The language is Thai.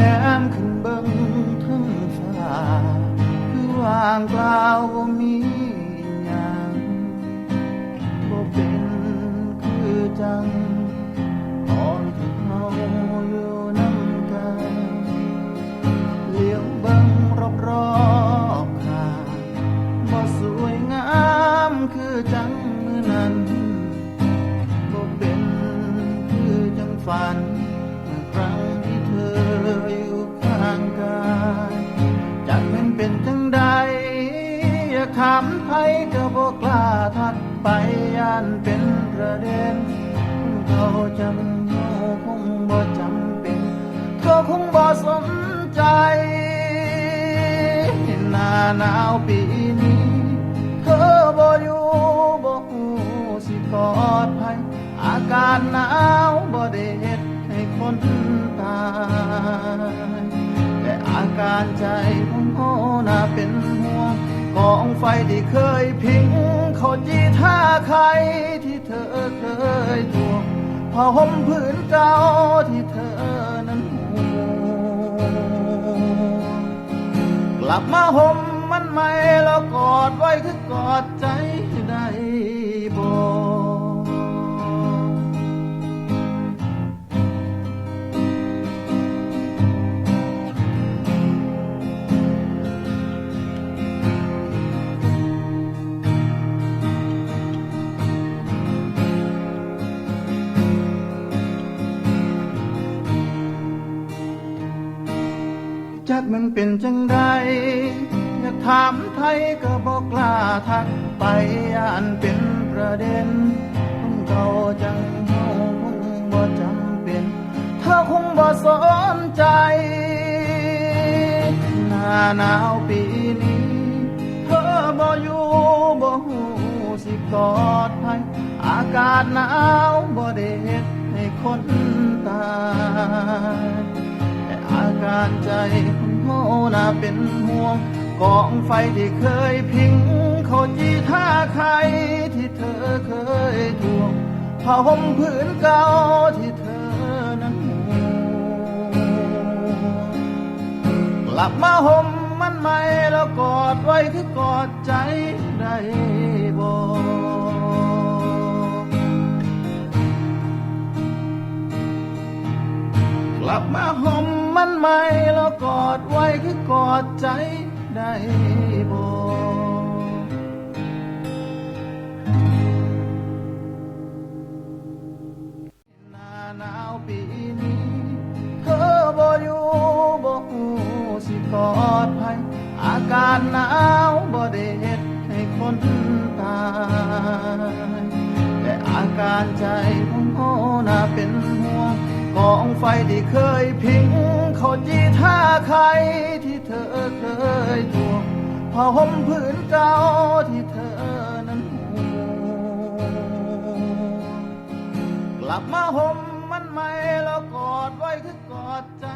น้ำขึ้นเบิ้งทึ่งฟ้าคือวางกล่าวบ่มีหยังบ่เป็นคือจังตอนที่เฮาอยู่นำกัเลี้ยวบิ้งรอบๆข้าบสวยงามคือจังมื้อนั้นบ่เป็นคือจังฝัน ทักไปย่านเป็นประเด็นเขาจำเฮาคงบ่จำเป็นเธอคงบ่สนใจ หน้าหนาวปีนี้เธอบ่อยู่บ่ฮู้สิปลอดภัยอาการหนาวบ่ได้เฮ็ดให้คนตายแต่อาการใจ ไฟที่เคยพิงเขาจีท่าใครที่เธอเคยทวงผ้าห่มผืนเก่าที่เธอนั้นห่วงกลับมาห่มมันไหมแล้วกอดไว้คือกอดใจ จักมันเป็นจังใดอยากถามไทยก็บอกกล้าทักไปย่านเป็นประเด็นคนเก่าจังเฮาคงบ่จำเป็น เธอคงบ่สนใจหน้าหนาวปีนี้ เธอบ่อยู่บ่ฮู้สิกอดไผอากาศหนาวบ่ได้เฮ็ดให้คนตาย อาการใจของเฮาน่าเป็นห่วงกองไฟที่เคยพิงเขาจีท่าใครที่เธอเคยทวงผ้าห่มผืนเก่าที่เธอนั้นห่วงกลับมาห่มมันไหมแล้วกอดไว้คือกอดใจได้บ่กลับมาห มันไหมแล้วกอดไว้คือกอดใจได้บ่หน้าหนาวปีนี้ เธอบ่อยู่บ่ฮู้สิปลอดภัยอาการหนาวบ่ได้เฮ็ดให้คนตายแต่อาการใจของเฮาน่าเป็น องไฟที่เคยพิงเขาจีท่าใครที่เธอเคยทวงผ้าห่มผืนเก่าที่เธอนั้นห่วงกลับมาห่มมันไหมแล้วกอดไว้คือกอดใจ